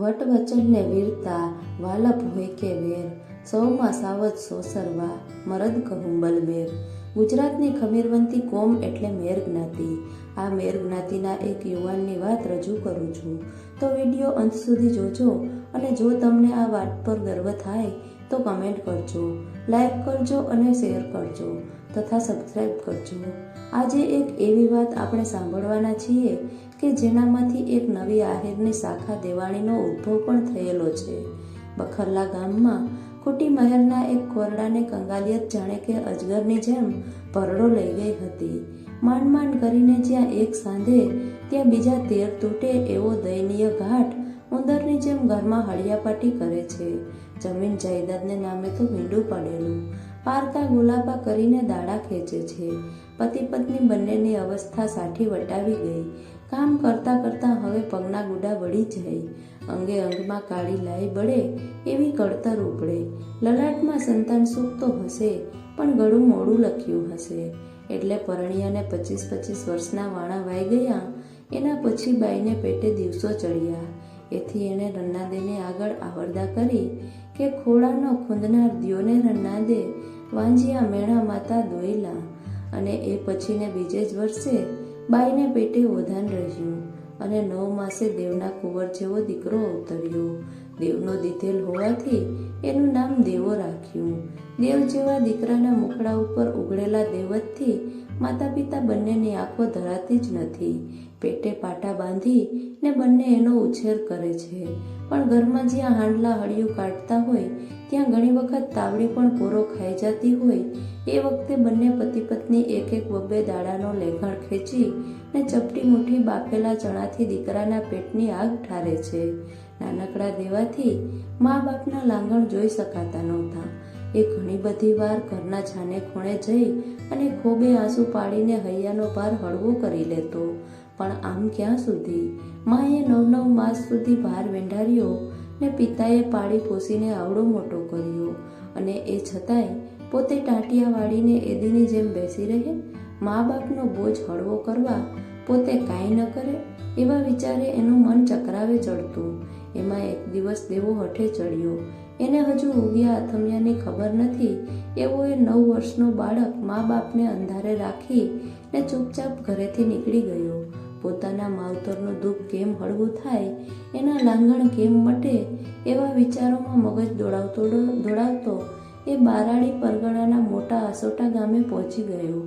વટ વચનને વીરતા વાલપ હોય કે વેર, સૌમાં સાવધ સોસરવા મરદ કહું બલબેર. ગુજરાતની ખમીરવંતી કોમ એટલે મેર જ્ઞાતિ. આ મેર જ્ઞાતિના એક યુવાનની વાત રજૂ કરું છું. તો વીડિયો અંત સુધી જોજો અને જો તમને આ વાત પર ગર્વ થાય, તો કમેન્ટ કરજો, લાઈક કરજો અને શેર કરજો, તથા સબસ્ક્રાઈબ કરજો. આજે એક એવી વાત આપણે સાંભળવાના છીએ કે જેનામાંથી એક નવી આહિરની શાખા દેવાણીનો ઉદ્ભવ પણ થયેલો છે. બખરલા ગામમાં ખોટી મહેરના એક કોરડાને કંગાલિયત જાણે કે અજગરની જેમ પરડો લઈ ગઈ હતી. માંડ માંડ કરીને જ્યાં એક સાંધે, ત્યાં બીજા તેર તૂટે એવો દયનીય ઘાટ ઉંદરની જેમ ઘરમાં હળિયાપાટી કરે છે. જમીન જાયદાદને નામે તો મીંડું પડેલું. પારકા ગુલાબા કરીને દાડા ખેંચે છે. પતિ પત્ની બંનેની અવસ્થા સાઠી વટાવી ગઈ. કામ કરતા કરતા હવે પગના ગુડા વળી જાય. અંગે અંગમાં કાળી લાઈ બળે, એવી કળતર ઉપડે. લલાટમાં સંતાન સુખ તો હશે, પણ ગળું મોડું લખ્યું હશે. એટલે પરણિયાને પચીસ પચીસ વર્ષના વાણા વાઈ ગયા. એના પછી બાઈને પેટે દિવસો ચડ્યા. એથી એણે રન્નાદેને આગળ આવરદા કરી કે ખોળાનો ખૂંદનાર દિયોને રન્નાદે, વાંજિયા મેણા માતા દોયલા. અને એ પછીને બીજે જ વર્ષે બાઈને પેટે વધાન રહ્યું અને નવ માસે દેવના કુંવર જેવો દીકરો અવતર્યો. દેવનો દીધેલ હોવાથી એનું નામ દેવો રાખ્યું. દેવ જેવા દીકરાના મુખડા ઉપર ઉઘડેલા દેવતથી માતા પિતા બંનેની આંખો ધરાતી જ નથી. પેટે પાટા બાંધી ને બંને એનો ઉછેર કરે છે. પણ ઘરમાં જ્યાં હાંડલા હળિયું કાઢતા હોય, ત્યાં ઘણી વખત તાવડી પણ પૂરો ખાઈ જતી હોય એ વખતે બંને પતિ પત્ની એક એક બબ્બે દાડાનો લેઘણ ખેંચી ને ચપટી મુઠ્ઠી બાફેલા ચણાથી દીકરાના પેટની આગ ઠારે છે. નાનકડા દેવાથી મા બાપના લાંગણ જોઈ શકાતા નહોતા. એ ઘણી બધી વાર ઘરના છાને ખૂણે જઈ અને ખોબે આંસુ પાડીને હૈયાનો ભાર હળવો કરી લેતો. પણ આમ ક્યાં સુધી? માએ નવ નવ માસ સુધી ભાર વેંઢાર્યો ને પિતાએ પાડી પોસીને આવડો મોટો કર્યો. અને એ છતાંય પોતે ટાંટિયા વાળીને એદીની જેમ બેસી રહે મા બાપનો બોજ હળવો કરવા પોતે કાંઈ ન કરે એવા વિચારે એનું મન ચકરાવે ચડતું. એમાં એક દિવસ દેવો હઠે ચડ્યો. એને હજુ ઉગ્યા અથમિયાની ખબર નથી. એવો એ નવ વર્ષનો બાળક મા બાપને અંધારે રાખી ને ચૂપચાપ ઘરેથી નીકળી ગયો. પોતાના માવતરનું દુઃખ કેમ હળવું થાય, એના લાંગણ કેમ મટે એવા વિચારોમાં મગજ દોડાવતો દોડાવતો એ બારાડી પરગણાના મોટા આસોટા ગામે પહોંચી ગયો.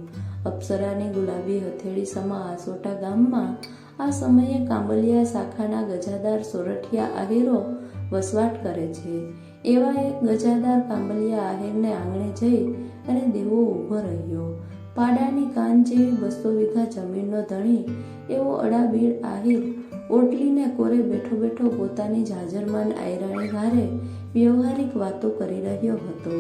અપ્સરાની ગુલાબી હથેળી સમા આસોટા ગામમાં આ સમયે કાંબલિયા શાખાના ગજાદાર સોરઠિયા આહેરો વસવાટ કરે છે. એવા એક ગજાદાર કાંબલિયા આહેરને આંગણે જઈ અને દેવો ઊભો રહ્યો. પાડાની કાન જેવી બસો વીઘા જમીનનો ધણી, એવો અડાબીડ આહિર ઓટલીને કોરે બેઠો બેઠો પોતાની જાજરમાન આયરાણી હારે વ્યવહારિક વાતો કરી રહ્યો હતો.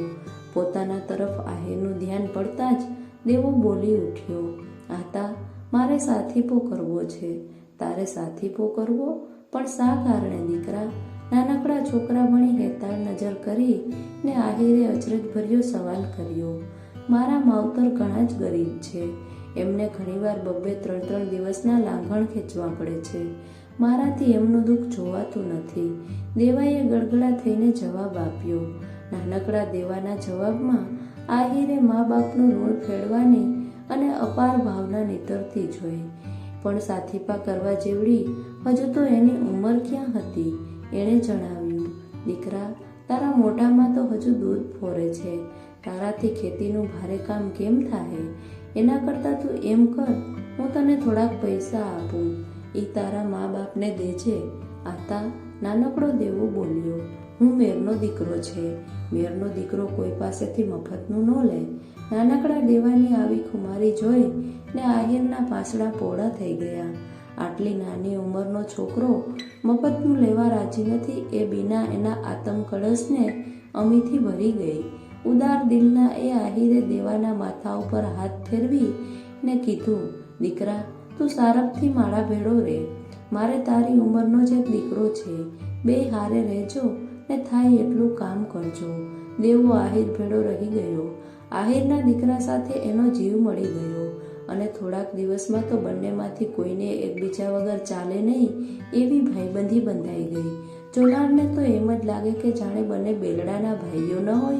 પોતાના તરફ આહિરનું ધ્યાન પડતા જ દેવો બોલી ઉઠ્યો, આતા, મારે સાથીપો કરવો છે. તારે સાથીપો કરવો? પણ શા કારણે દીકરા? નાનકડા છોકરા ભણી હેતાળ નજર કરી ને આહિરે અચરજભર્યો સવાલ કર્યો, મારા માવતર ઘણા જ ગરીબ છે. એમને ઘણીવાર બબ્બે ત્રણ ત્રણ દિવસના લાંઘણ ખેંચવા પડે છે. મારાથી એમનું દુઃખ જોવાતું નથી. દેવાએ ગડગડા થઈને જવાબ આપ્યો. નાનકડા દેવાના જવાબમાં આહિરે મા બાપનું ઋણ ફેડવાની અને અપાર ભાવના નીતરતી જોઈ. પણ સાથીપા કરવા જેવડી હજુ તો એની ઉંમર ક્યાં હતી? એણે જણાવ્યું, દીકરા, તારા મોઢામાં તો હજુ દૂધ ફોરે છે. તારાથી ખેતીનું ભારે કામ કેમ થાય? એના કરતાં તું એમ કર, હું તને થોડાક પૈસા આપું. એ તારા મા બાપને દેજે આતા, નાનકડો દેવો બોલ્યો, હું મેરનો દીકરો છે. મેરનો દીકરો કોઈ પાસેથી મફતનું ન લે. નાનકડા દેવાની આવી ખુમારી જોઈ ને આહિરના પાસડા પોળા થઈ ગયા. આટલી નાની ઉંમરનો છોકરો મફતનું લેવા રાજી નથી એ બિના એના આતમ અમીથી ભરી ગઈ. ઉદાર દિલના એ આહિરે દેવાના માથા ઉપર હાથ ફેરવી ને કીધું, દીકરા તું સારપથી માળા ભેળો રે. મારે તારી ઉંમરનો જ એક દીકરો છે. બે હારે રહેજો ને થાય એટલું કામ કરજો. દેવો આહિર ભેળો રહી ગયો. આહિરના દીકરા સાથે એનો જીવ મળી ગયો. અને થોડાક દિવસમાં તો બંનેમાંથી કોઈને એકબીજા વગર ચાલે નહીં એવી ભાઈબંધી બંધાઈ ગઈ. ચોલાડને તો એમ જ લાગે કે જાણે બંને બેલડાના ભાઈઓ ન હોય.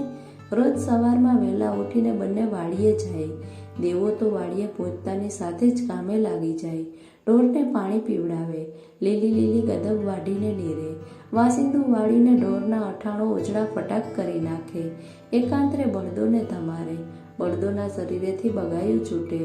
રોજ સવારમાં વહેલા ઉઠીને બંને વાડીએ જાય. દેવો તો વાડીએ પહોંચતાની સાથે જ કામે લાગી જાય. ઢોરને પાણી પીવડાવે. લીલી લીલી ગદબ વાઢીને નીરે. વાસિંદુ વાળીને ઢોરના અઠાણો ઓજડા ફટાક કરી નાખે. એકાંતરે બળદોને ધમારે. બળદોના શરીરેથી બગાયું છૂટે.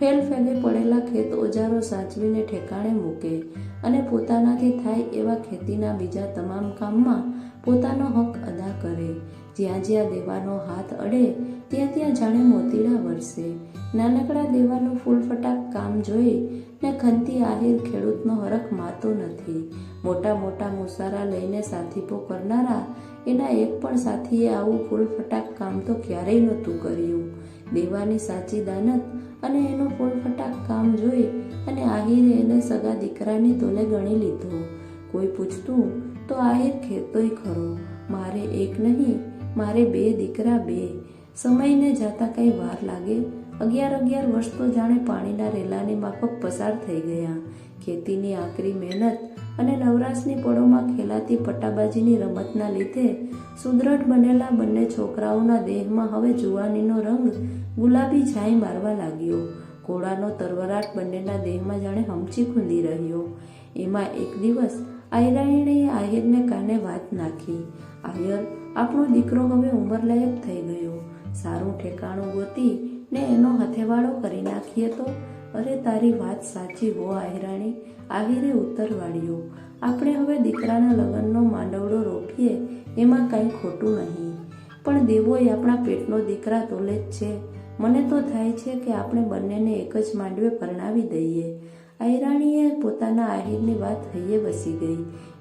ફેલ ફેલે પડેલા ખેત ઓજારો સાચવીને ઠેકાણે મૂકે. અને પોતાનાથી થાય એવા ખેતીના બીજા તમામ કામમાં પોતાનો હક અદા કરે. જ્યાં જ્યાં દેવાનો હાથ અડે ત્યાં ત્યાં જાણે મોતીડા વરસે નાનકડા દેવાનું ફૂલ ફટાક કામ જોઈ ને ખંતી આહિર ખેડૂતનો હરખ માતો નથી. મોટા મોટા મુસારા લઈને સાથીપો કરનારા, એના એક પણ સાથીએ આવું ફૂલ ફટાક કામ તો ક્યારેય નહોતું કર્યું. દેવાની સાચી દાનત અને એનો ફૂલ ફટાક કામ જોઈ અને આહિરે એને સગા દીકરાની તોલે ગણી લીધો. કોઈ પૂછતું, તો આહિર ખેતોય ખરો? મારે એક નહીં, મારે બે દીકરા બે. સમયને જાતા કંઈ વાર લાગે. અગિયાર અગિયાર વર્ષ તો જાણે પાણીના રેલાની માફક પસાર થઈ ગયા. ખેતીની આકરી મહેનત અને નવરાશની પળોમાં ખેલાતી પટ્ટાબાજીની રમતના લીધે સુદૃઢ બનેલા બંને છોકરાઓના દેહમાં હવે જુવાનીનો રંગ ગુલાબી છાઈ મારવા લાગ્યો. ઘોડાનો તરવરાટ બંનેના દેહમાં જાણે હમચી ખૂંદી રહ્યો. એમાં એક દિવસ આયરાણીએ આહિરને કાને વાત નાખી. આયર આપણો દીકરો હવે ઉંમરલાયક થઈ ગયો. સારું ઠેકાણું ગોતી ને એનો હથેવાળો કરી નાખીએ તો અરે, તારી વાત સાચી હો, આહિરાણી. આહિરે ઉત્તર વાળ્યો આપણે હવે દીકરાના લગ્નનો માંડવડો રોપીએ એમાં કંઈ ખોટું નહીં. પણ દેવોય આપણા પેટનો દીકરા તોલે જ છે. મને તો થાય છે કે આપણે બંનેને એક જ માંડવે પરણાવી દઈએ. આયરાણીએ પોતાના આહિરની વાત હૈયે વસી ગઈ.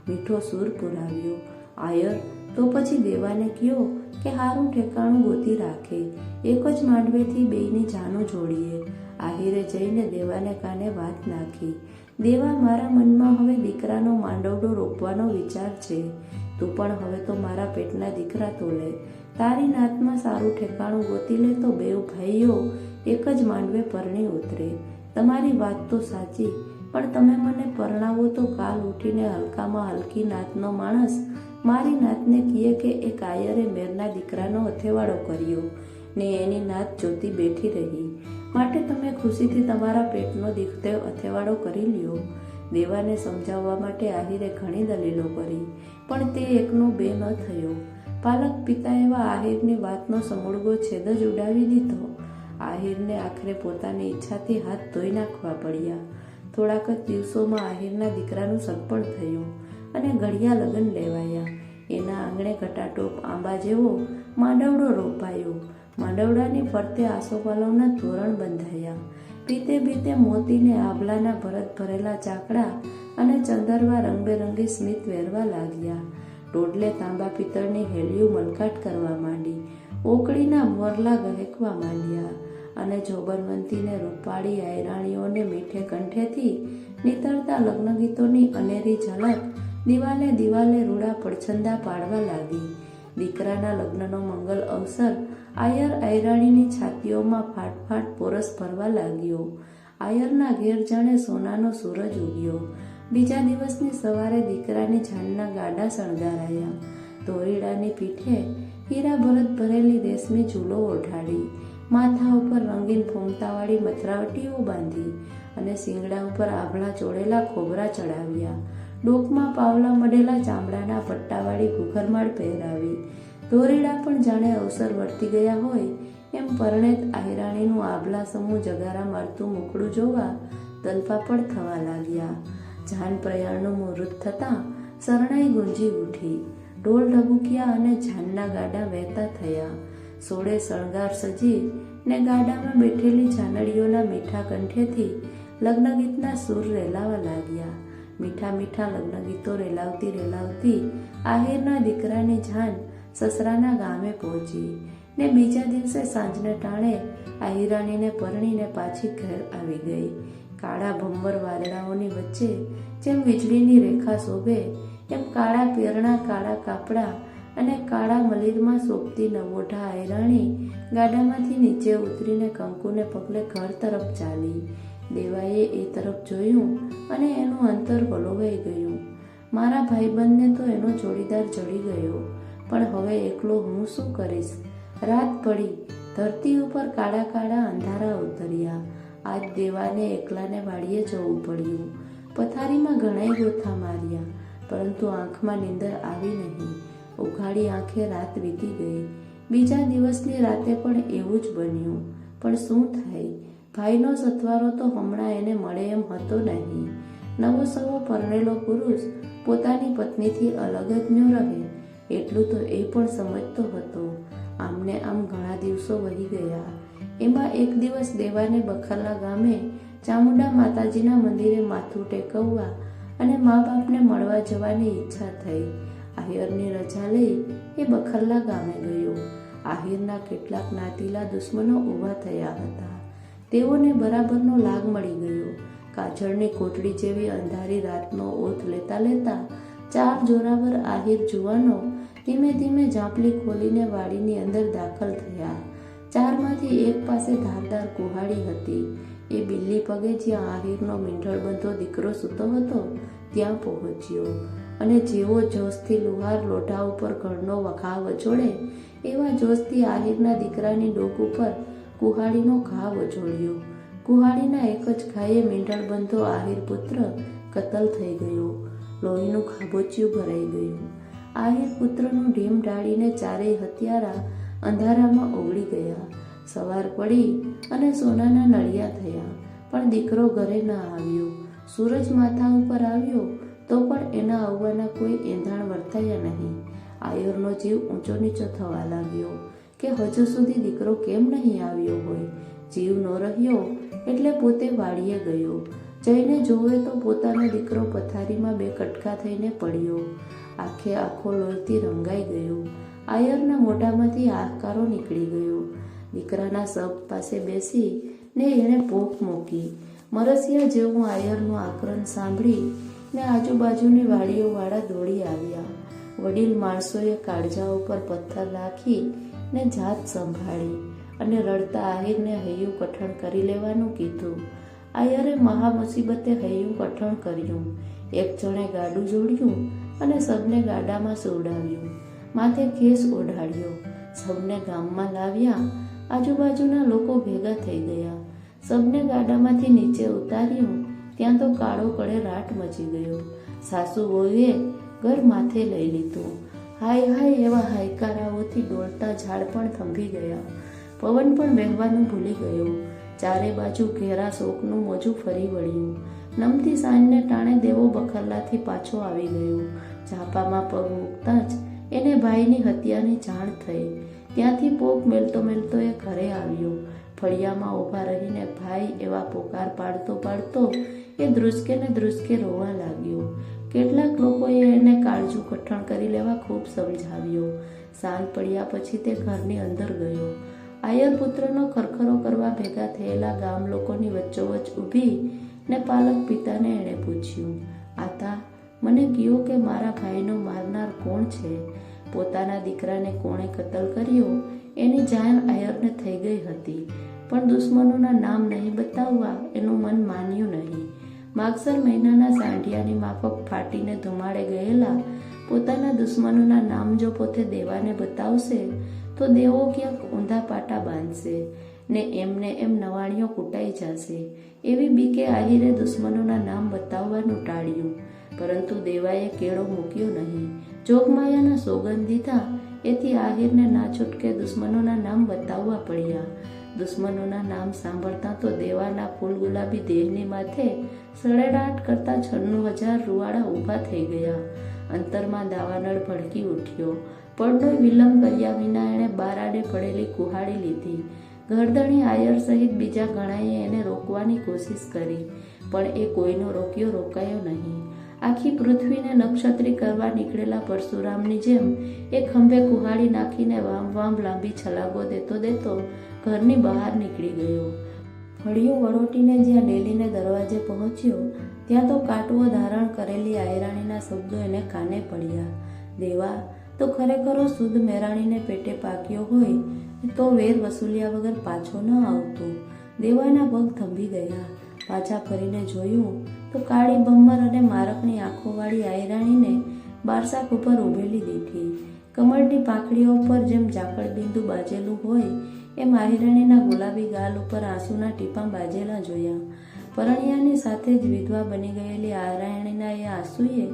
મીઠો સૂર પુરાવ્યો. આયર, તો પછી દેવાને કયો? કે હારું ઠેકાણું ગોતી રાખે. એક જ માંડવેથી બેયની જાનો જોડીએ. આહિરે જઈને દેવાને કાને વાત નાખી. દેવા, મારા મનમાં હવે દીકરાનો માંડવડો રોપવાનો વિચાર છે. તું પણ હવે તો મારા પેટના દીકરા તો લે તારી નાતમાં સારું ઠેકાણું ગોતી લે તો બેઉ ભાઈઓ, એક જ માંડવે પરણી ઉતરે. તમારી વાત તો સાચી, પણ તમે મને પરણાવો તો કાલ ઉઠીને હલકામાં હલકી નાતનો માણસ મારી નાતને કીએ કે એ કાયરે મેરના દીકરાનો હથેવાળો કર્યો ને એની નાત જોતી બેઠી રહી. માટે તમે ખુશીથી તમારા પેટનો દીખતે અથેવાડો કરી લ્યો. દેવાને સમજાવવા માટે આહિરે ઘણી દલીલો કરી, પણ તે એકનો બે ન થયો. પાલક પિતા એવા આહિરની વાતનો સમૂળગો છેદ જ ઉડાવી દીધો. આહિરને આખરે પોતાની ઈચ્છાથી હાથ ધોઈ નાખવા પડ્યા. થોડાક જ દિવસોમાં આહિરના દીકરાનું સગપણ થયું. અને ઘડિયા લગ્ન લેવાયા. એના આંગણે ઘટાટોપ આંબા જેવો માંડવડો રોપાયો. માંડવડાની ફરતે આસોપાલવના તોરણ બંધાયા. પીતે પીતે મોતીને આભલાના ભરત ભરેલા ચાકડા અને ચંદરવા રંગબેરંગી સ્મિત વેરવા લાગ્યા. ટોડલે તાંબા પિત્તળની હેલિયું મલકાટ કરવા માંડી. ઓકળીના મોરલા ગહેકવા માંડ્યા. અને જોબરવંતીને રૂપાળી આયરાણીઓને મીઠે કંઠેથી નીતરતા લગ્ન ગીતોની અનેરી ઝલક દિવાલે દિવાલે રૂડા પડછંદા પાડવા લાગી. દીકરાના લગ્નનો મંગલ અવસર આયર આયરાણીની છાતીઓમાં ફાટફાટ પોરસ ભરવા લાગ્યો. આયરના ઘેર જાણે સોનાનો સૂરજ ઉગ્યો. બીજા દિવસની સવારે દીકરાની જાનના ગાડા શણગારાયા. ધોરીડાની પીઠે હીરા ભરત ભરેલી રેશમી ઝૂલો ઓઢાડી. માથા ઉપર રંગીન ફૂમતાવાળી મથરાવટીઓ બાંધી અને શિંગડા ઉપર આભળા ચોળેલા ખોબરા ચડાવ્યા. ડોકમાં પાવલા મઢેલા ચામડાના પટ્ટાવાળી ઘૂઘરમાળ પહેરાવી. દોરેડા પણ જાણે અવસર વર્તી ગયા હોય એમ પરણેત આહિરાણીનું આભલા સમૂહ જગારા મારતું મુકડું જોવા તલફાપડ થવા લાગ્યા. જાન પ્રયાણનું મુહૂર્ત થતાં શરણાઈ ગુંજી ઉઠી. ઢોલ ઢબુકિયા અને જાનના ગાડા વહેતા થયા. સોળે શણગાર સજી ને ગાડામાં બેઠેલી જાનડીઓના મીઠા કંઠેથી લગ્નગીતના સૂર રેલાવા લાગ્યા. મીઠા મીઠા લગ્ન ગીતો રેલાવતી રેલાવતી આહિરના દીકરાની જાન સસરાના ગામે પહોંચી ને બીજા દિવસે સાંજને ટાણે આહિરાણીને પરણીને પાછી ઘર આવી ગઈ. કાળા ભંબર વાદળાઓની વચ્ચે જેમ વીજળીની રેખા શોભે, એમ કાળા પેરણા કાળા કાપડા અને કાળા મલીરમાં શોભતી નવોઢા આયરાણી ગાડામાંથી નીચે ઉતરીને કંકુને પગલે ઘર તરફ ચાલી. દેવાએ એ તરફ જોયું અને એનું અંતર વલોવાઈ ગયું. મારા ભાઈબંધને તો એનો જોડીદાર જડી ગયો, પણ હવે એકલો હું શું કરીશ? રાત પડી, ધરતી ઉપર કાળા કાળા અંધારા ઉતર્યા. આજ દેવાને એકલાને વાડીએ જવું પડ્યું. પથારીમાં ઘણાય ગોથા માર્યા, પરંતુ આંખમાં નીંદર આવી નહીં. ઉઘાડી આંખે રાત વીતી ગઈ. બીજા દિવસની રાતે પણ એવું જ બન્યું. પણ શું થાય? ભાઈનો સથવારો તો હમણાં એને મળે એમ હતો નહીં. નવો સવો પરણેલો પુરુષ પોતાની પત્નીથી અલગ જ ન રહે, એટલું તો એ પણ સમજતો હતો. આમને આમ ઘણા દિવસો વહી ગયા. એમાં એક દિવસ દેવાને બખરલા ગામે ચામુંડા માતાજીના મંદિરે માથું ટેકવવા અને મા બાપને મળવા જવાની ઈચ્છા થઈ. આહિરની રજા લઈ એ બખરલા ગામે ગયો. આહિરના કેટલાક નાતીલા દુશ્મનો ઊભા થયા હતા. તેઓને બરાબરનો લાગ મળી ગયો. કાજળની કોટડી જેવી અંધારી રાતનો ઓથ લેતા લેતા ચાર જોરાવર આહિર જુવાનો ધીમે ધીમે ઝાંપલી ખોલીને વાડીની અંદર દાખલ થયા. ચારમાંથી એક પાસે ધારદાર કુહાડી હતી. એ બિલ્લી પગે જ્યાં આહિરનો મીંઢળ બંધો દીકરો સૂતો હતો, ત્યાં પહોંચ્યો. અને જેવો જોશથી લુહાર લોઢા ઉપર ઘરનો વખાવ વચોડે એવા જોશથી આહિરના દીકરાની ડોક ઉપર કુહાડીનો ઘા વચોડ્યો કુહાડીના એક જ ઘાએ મીંડળ બંધો આહિર પુત્ર કતલ થઈ ગયો. લોહીનું ખાબોચિયું ભરાઈ ગયું. આહિર પુત્રનું ઢીમ ઢાળીને ચારેય હત્યારા અંધારામાં ઓગળી ગયા. સવાર પડી અને સોનાના નળિયા થયા, પણ દીકરો ઘરે ન આવ્યો. સૂરજ માથા ઉપર આવ્યો તો પણ એના આવવાના કોઈ એંધાણ વર્તાયા નહીં. આયરનો જીવ ઊંચો નીચો થવા લાગ્યો. કે હજુ સુધી દીકરો કેમ નહીં આવ્યો હોય? જીવ ન રહ્યો એટલે પોતે વાડીએ ગયો. જઈને જોવે તો પોતાનો દીકરો પથારીમાં બે કટકા થઈને પડ્યો. આખે આખો લોહીથી રંગાઈ ગયો. આયરના મોઢામાંથી આહકારો નીકળી ગયો. દીકરાના સબ પાસે બેસી ને એણે પોક મૂકી. મરસિયા જેવું આયરનું આક્રંદ સાંભળી ને આજુબાજુની વાડીઓવાળા દોડી આવ્યા. વડીલ માણસોએ કાળજા ઉપર પથ્થર રાખી ને જાત સંભાળી અને રડતા આહિરને હૈયું કઠણ કરી લેવાનું કીધું. આયરે મહા મુસીબતે હૈયું કઠણ કર્યું. એક જણે ગાડું જોડ્યું અને સબને ગાડામાં સુવડાવ્યું માથે કેસ ઓઢાડ્યો સબને ગામમાં લાવ્યા. આજુબાજુના લોકો ભેગા થઈ ગયા. સબને ગાડામાંથી નીચે ઉતાર્યું. ત્યાં તો કાળો કળે રાટ મચી ગયો. સાસુ વહુએ ઘર માથે લઈ લીધું. હાય હાય એવા હાયકારાઓથી ડોળતા ઝાડ પણ થંભી ગયા. પવન પણ વહેવાનું ભૂલી ગયો. ચારે બાજુ ઘેરા શોકનું મોજું ફરી વળ્યું. નમતી સાંજને ટાણે દેવો બખરલાથી પાછો આવી ગયો. ઝાપામાં પગ મૂકતા જ એને ભાઈની હત્યાની જાણ થઈ. ત્યાંથી પોક મેલતો મેલતો એ ઘરે આવ્યો. ફળિયામાં ઊભા રહીને ભાઈ એવા પોકાર પાડતો પાડતો એ ધ્રુસકે ને ધ્રુસકે રોવા લાગ્યો. કેટલાક લોકોએ એને કાળજું કઠણ કરી લેવા ખૂબ સમજાવ્યો. સાંજ પડ્યા પછી તે ઘરની અંદર ગયો. આયર પુત્રનો ખરખરો કરવા ભેગા થયેલા ગામ લોકોની વચ્ચોવચ્ચ ઊભી ને પાલક પિતાને એણે પૂછ્યું, આતા, મને કહ્યું કે મારા ભાઈનો મારનાર કોણ છે? પોતાના દીકરાને કોણે કતલ કર્યો? એની જાણ આયરને થઈ ગઈ હતી. પણ દુશ્મનોના નામ નહીં બતાવવા એનું મન માન્યું નહીં. માગસર મહિનાના સાંઢિયાની માફક ફાટીને ધુમાડે ગયેલા પોતાના દુશ્મનોના નામ જો પોતે દેવાને બતાવશે, તો દેવો ક્યાંક ઊંધા પાટા બાંધશે ને એમને એમ નવાણીઓ કૂટાઈ જશે. એવી બીકે આહિરે દુશ્મનોના નામ બતાવવાનું ટાળ્યું. પરંતુ દેવાએ કેળો મૂક્યો નહીં. જોગમાયાના સોગંદ દીધા. એથી આહિરને ના છૂટકે દુશ્મનોના નામ બતાવવા પડ્યા. દુશ્મનોના નામ સાંભળતા તો દેવાના ફૂલ ગુલાબી દેહની માથે સળેડાટ કરતા છન્નું હજાર રૂવાડા ઊભા થઈ ગયા. અંતરમાં દાવાનળ ભડકી ઉઠ્યો. પડનો વિલંબ કર્યા વિના એણે બારાડે પડેલી કુહાડી લીધી. ગરદણી આયર સહિત બીજા ઘણાએ એને રોકવાની કોશિશ કરી, પણ એ કોઈનો રોક્યો રોકાયો નહીં. આખી પૃથ્વીને નક્ષત્રી કરવા નીકળેલા પરશુરામની જેમ એ ખંભે કુહાડી નાખીને વામ વામ લાંબી છલાગો દેતો દેતો ઘરની બહાર નીકળી ગયો. ફળિયું વળોટીને જ્યાં ડેલીને દરવાજે પહોંચ્યો, ત્યાં તો કાટવો ધારણ કરેલી આયરાણીના શબ્દો એને કાને પડ્યા. દેવા, તો ખરેખર શુદ્ધ મેરાણીને પેટે પાક્યો હોય, તો વેર વસૂલ્યા વગર પાછો ન આવતો. દેવાના પગ થંભી ગયા. પાછા ફરીને જોયું, તો કાળી બમ્મર અને મારકની આંખોવાળી આયરાણીને બારસાક ઉપર ઊભેલી દીઠી કમળની પાંખડીઓ પર જેમ ઝાકળ બિંદુ બાજેલું હોય એમ માહિરાણીના ગુલાબી ગાલ ઉપર આંસુના ટીપાં બાજેલા જોયા. પરણિયાની સાથે જ વિધવા બની ગયેલી આરાયણીના એ આંસુએ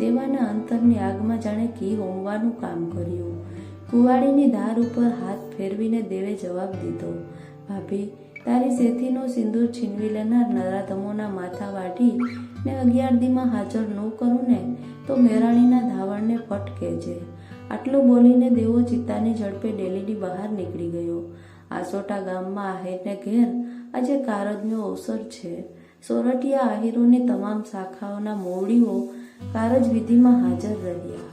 દેવાના અંતરની આગમાં જાણે ઘી હોમવાનું કામ કર્યું. કુવાડીની ધાર ઉપર હાથ ફેરવીને દેવે જવાબ દીધો, ભાભી, તારી શેથીનો સિંદૂર છીનવી લેનાર નરાધમોના માથા વાટી ને અગિયાર દીમાં હાજર ન કરું ને તો મેરાણીના ધાવણને ફટકે છે. આટલું બોલીને દેવો ચિત્તાની ઝડપે ડેલીની બહાર નીકળી ગયો. આસોટા ગામમાં આહિરને ઘેર આજે કારજનો અવસર છે. સોરઠિયા આહિરોની તમામ શાખાઓના મોવડીઓ કારજ વિધિમાં હાજર રહ્યા.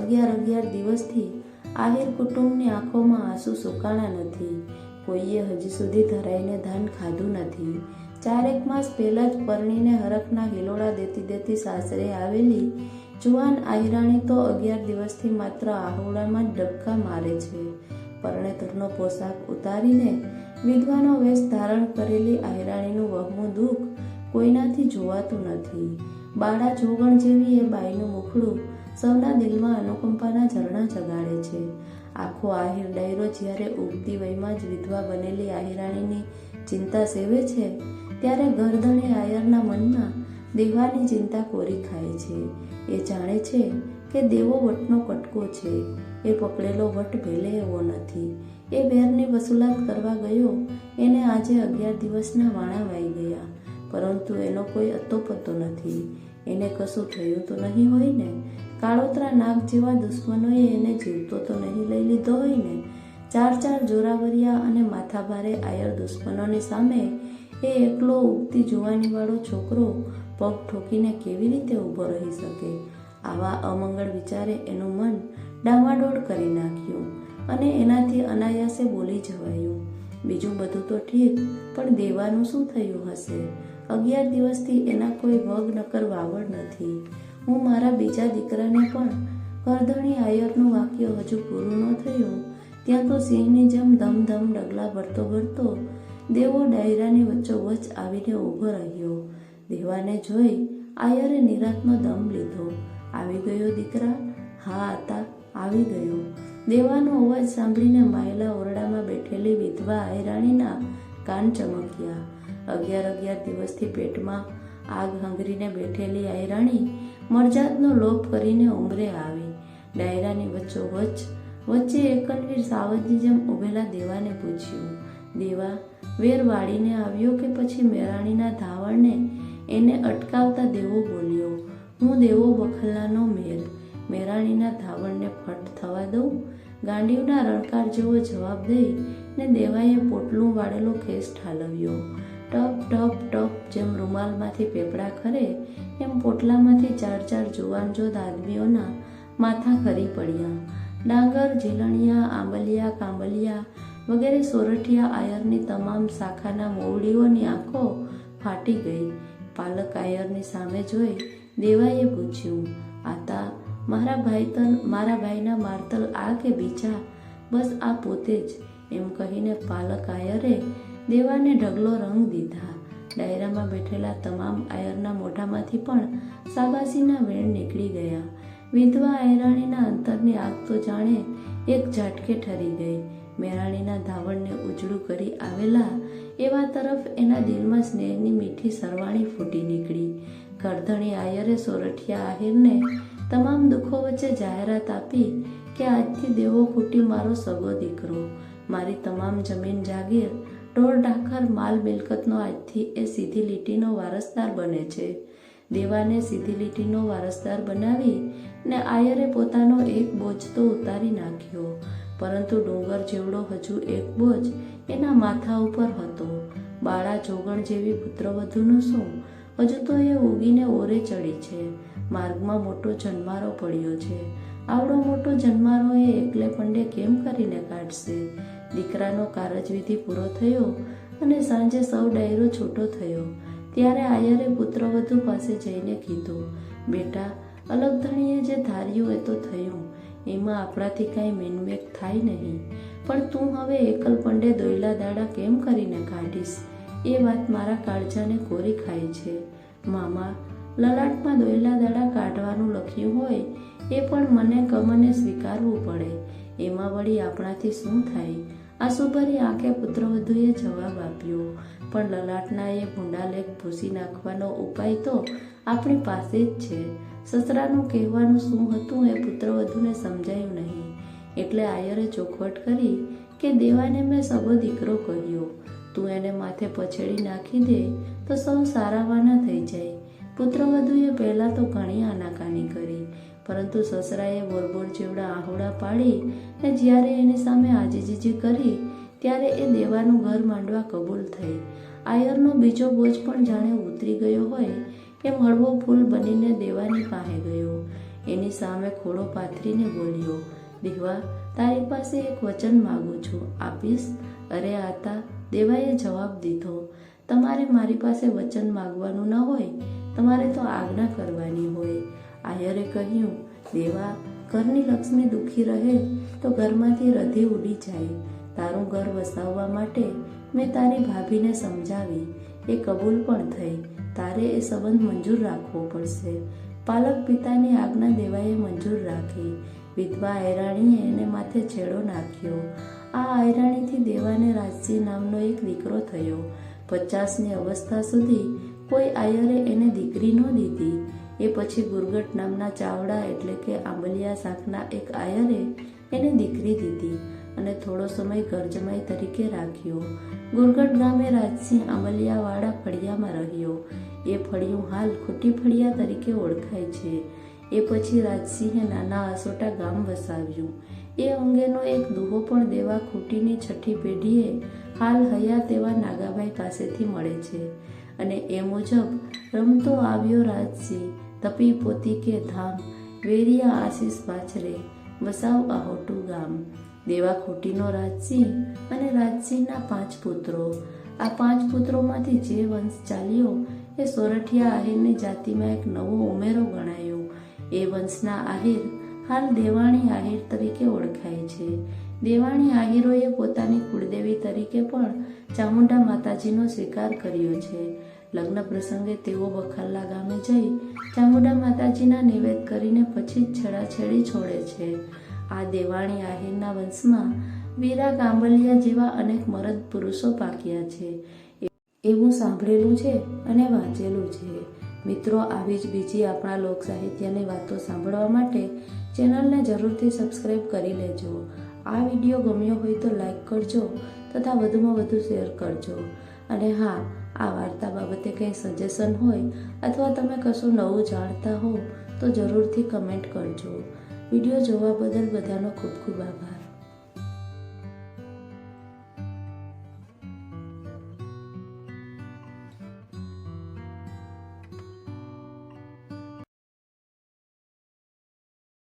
અગિયાર અગિયાર દિવસથી આહિર કુટુંબની આંખોમાં આંસુ સુકાણા નથી. કોઈએ હજી સુધી ધરાઈને ધાન ખાધું નથી. ચારેક માસ પહેલા જ પરણીને હરખના હિલોડા દેતી દેતી સાસરે આવેલી જુવાન આહિરાણી તો અગિયાર દિવસથી માત્ર આહોળામાં જ ડબકા મારે છે. પરણેતરનો પોશાક ઉતારીને વિધવાનો વેશ ધારણ કરેલી આહિરાણીનું વહમું દુઃખ કોઈનાથી જોવાતું નથી. બાળા જોગણ જેવી એ બાઈનું મુખડું સૌના દિલમાં અનુકંપાના ઝરણા જગાડે છે. આખો આહિર ડાયરો જ્યારે ઉગતી વયમાં જ વિધવા બનેલી આહિરાણીની ચિંતા સેવે છે, ત્યારે ગરદણે આયરના મનમાં દેવાની ચિંતા કોરી ખાય છે. એ જાણે છે કે દેવો વટનો કટકો છે. એ પકડેલો વટ ભેલે એવો નથી. એ વેરની વસૂલાત કરવા ગયો, એને આજે અગિયાર દિવસના વાણા વાઈ ગયા. પરંતુ એનો કોઈ અતોપતો નથી. એને કશું થયું તો નહીં હોય ને? કાળોતરા નાગ જેવા દુશ્મનોએ એને જીવતો તો નહીં લઈ લીધો હોય ને? ચાર ચાર જોરાવરિયા અને માથાભારે આયર દુશ્મનોની સામે એ એકલો ઉગતી જુવાનીવાળો છોકરો પગ ઠોકીને કેવી રીતે ઊભો રહી શકે? આવા અમંગળ વિચારે એનું મન ડામાડોળ કરી નાખ્યું અને એનાથી અનાયાસે બોલી જવાયું. બીજું બધું તો ઠીક, પણ દેવાનું શું થયું હશે? અગિયાર દિવસથી એના કોઈ વગ નકર વાવડ નથી. હું મારા બીજા દીકરાને પણ કરધણી આયરનું વાક્ય હજુ પૂરું ન થયું. ત્યાં તો સિંહની જેમ ધમધમ ડગલા ભરતો ભરતો દેવો ડાયરાની વચ્ચોવચ આવીને ઊભો રહ્યો. દેવાને જોઈ આયરે નિરાતનો દમ લીધો. આવી ગયો દીકરા? હા, આતા, આવી ગયો. દેવાનો અવાજ સાંભળીને માયલા ઓરડામાં બેઠેલી વિધવા આયરાણીના કાન ચમક્યા. અગિયાર અગિયાર દિવસથી પેટમાં આગ હંગરીને બેઠેલી આયરાણી મરજાતનો લોપ કરીને ઉમરે આવી. ડાયરાની વચ્ચોવચ્ચ વચ્ચે એકલવીર સાવજની જેમ ઉભેલા દેવાને પૂછ્યું, દેવા, વેર વાળીને આવ્યો કે પછી મેરાણીના ધાવણને એને અટકાવતા દેવો બોલ્યો, હું દેવો બખલાનો મેર મેરાણીના ધાવણને ફટ થવા દઉં? ગાંડીવના રણકાર જેવો જવાબ દઈ ને દેવાએ પોટલું વાળેલો ખેસ ઠાલવ્યો. ટપ ટપ ટપ જેમ રૂમાલમાંથી પેપડા ખરે, એમ પોટલામાંથી ચાર ચાર જુવાનજોદ આદમીઓના માથા ખરી પડ્યા. ડાંગર, ઝીલણિયા, આંબલિયા, કાંબલિયા વગેરે સોરઠિયા આયરની તમામ શાખાના મોવડીઓની આંખો ફાટી ગઈ. પાલક આયરની સામે જોઈ દેવાએ પૂછ્યું, આતા, મારા ભાઈ તલ મારા ભાઈના મારતલ આ કે બીજા? બસ આ પોતે જ. એમ કહીને પાલક આયરે દેવાને ઢગલો રંગ દીધા. ડાયરામાં બેઠેલા તમામ આયરના મોઢામાંથી પણ સાબાસીના વેણ નીકળી ગયા. વિધવા આયરાણીના અંતરની આગ તો જાણે એક ઝાટકે ઠરી ગઈ. મેરાણીના ધાવણને ઉજળું કરી આવેલા એવા તરફ એના દિલમાં સ્નેહની મીઠી સરવાણી ફૂટી નીકળી. કરધણી આયરે સોરઠિયા આહિરને તમામ દુઃખો વચ્ચે જાહેરાત આપી કે આજથી દેવો ખૂટી મારો સગો દીકરો. મારી તમામ જમીન જાગીર ઢોર ઢાખર માલ મિલકતનો આજથી એ સીધી લીટીનો વારસદાર બને છે. દેવાને સીધી લીટીનો વારસદાર બનાવી ને આયરે પોતાનો એક બોજ તો ઉતારી નાખ્યો. પરંતુ ડુંગર જેવડો હજુ એક બોજ એના માથા ઉપર હતો. બાળા જોગણ જેવી પુત્રવધુનું શું? હજુ તો એ ઉગીને ઓરે ચડી છે. માર્ગમાં મોટો જન્મારો પડ્યો છે. આવડો મોટો જન્મારો એ એકલે પંડે કેમ કરીને કાઢશે? દીકરાનો કારજવિધિ પૂરો થયો અને સાંજે સૌ ડાયરો છૂટો થયો. ત્યારે આયરે પુત્રવધુ પાસે જઈને કીધું, બેટા, અલગધણીએ જે ધાર્યું એ તો થયું. એમાં આપણાથી કાંઈ મેનમેક થાય નહીં. પણ તું હવે એકલ પંડે દોયલા દાડા કેમ કરીને કાઢીશ? એ વાત મારા કાળજાને કોરી ખાય છે. મામા, લલાટમાં દોયલા દાડા કાઢવાનું લખ્યું હોય, એ પણ મને ગમને સ્વીકારવું પડે. એમાં વળી આપણાથી શું થાય? આંસુભરી આંખે પુત્રવધુએ જવાબ આપ્યો. પણ લલાટના એ ભૂંડા લેખ ભૂસી નાખવાનો ઉપાય તો આપણી પાસે જ છે. સસરાનું કહેવાનું શું હતું એ પુત્રવધુને સમજાયું નહીં. એટલે આયરે ચોખવટ કરી કે, દેવાને મેં સગો દીકરો કહ્યો તું એને માથે પછેડી નાખી દે તો સૌ સારાવાના થઈ જાય. પુત્રવધુએ પહેલાં તો ઘણી આનાકાની કરી, પરંતુ સસરાએ બોરબોર જેવડા આહોડા પાડી ને જ્યારે એની સામે આજીજીજી કરી, ત્યારે એ દેવાનું ઘર માંડવા કબૂલ થઈ. આયરનો બીજો બોજ પણ જાણે ઉતરી ગયો હોય એમ હળવો ફૂલ બનીને દેવાની પાસે ગયો. એની સામે ખોડો પાથરીને બોલ્યો, દેવા, તારી પાસે એક વચન માગું છું. આપીશ? અરે, આતા, દેવાએ જવાબ દીધો, તમારે મારી પાસે વચન માગવાનું ન હોય, તમારે તો આજ્ઞા કરવાની હોય. આયરે કહ્યું, દેવા, ઘરની લક્ષ્મી દુઃખી રહે તો ઘરમાંથી રધી ઉડી જાય. તારું ઘર વસાવવા માટે મેં તારી ભાભીને સમજાવી. એ કબૂલ પણ થઈ. તારે એ સંબંધ મંજૂર રાખવો પડશે. પાલક પિતાની આજ્ઞા દેવાએ મંજૂર રાખી. વિધવા આયરાણીએ એને માથે છેડો નાખ્યો. આ આયરાણીથી દેવાને રાજસિંહ નામનો એક દીકરો થયો. પચાસની અવસ્થા સુધી કોઈ આયરે એને દીકરી ન દીધી. એ પછી ગુરગટ નામના ચાવડા એટલે કે આંબલિયા શાકના એક આયરે એને દીકરી દીધી અને થોડો સમય ઘરજમાઈ તરીકે રાખ્યો. ગુરગટ ગામે રાજસિંહ આંબલિયાવાળા ફળિયામાં રહ્યો. એ ફળિયું હાલ ખોટી ફળિયા તરીકે ઓળખાય છે. એ પછી રાજસિંહે નાના આસોટા ગામ વસાવ્યું. એ અંગેનો એક દુહો પણ દેવા ખૂટીની છઠ્ઠી પેઢીએ હાલ હયા તેવા નાગાભાઈ પાસેથી મળે છે. અને એ મુજબ રમતો આવ્યો રાજસિંહ, તપી પોતી કે ધામ, વેરિયા આશીષ પાછરે વસાવ આહોટું ગામ. દેવા ખૂટીનો રાજસિંહ અને રાજસિંહના પાંચ પુત્રો. આ પાંચ પુત્રોમાંથી જે વંશ ચાલ્યો એ સોરઠિયા આહિરની જાતિમાં એક નવો ઉમેરો ગણાયો. એ વંશના આહિર હાલ દેવાણી આહિર તરીકે ઓળખાય છે. દેવાણી આહિરોએ પોતાની કુળદેવી તરીકે પણ ચામુંડા માતાજીનો સ્વીકાર કર્યો છે. લગ્ન પ્રસંગે તેઓ બખાલ્લા ગામે જઈ ચામુંડા માતાજીના નિવેદ કરીને પછી જ છેડાછેડી છોડે છે. આ દેવાણી આહિરના વંશમાં વીરા કાંબલિયા જેવા અનેક મરદ પુરુષો પાક્યા છે. એવું સાંભળેલું છે અને વાંચેલું છે. મિત્રો, આવી જ બીજી આપણા લોક સાહિત્યની વાતો સાંભળવા માટે ચેનલને જરૂરથી સબસ્ક્રાઈબ કરી લેજો. આ વીડિયો ગમ્યો હોય તો લાઈક કરજો તથા વધુમાં વધુ શેર કરજો. અને હા, આ વાર્તા બાબતે કંઈ સજેશન હોય અથવા તમે કશું નવું જાણતા હો તો જરૂરથી કમેન્ટ કરજો. વીડિયો જોવા બદલ બધાનો ખૂબ ખૂબ આભાર.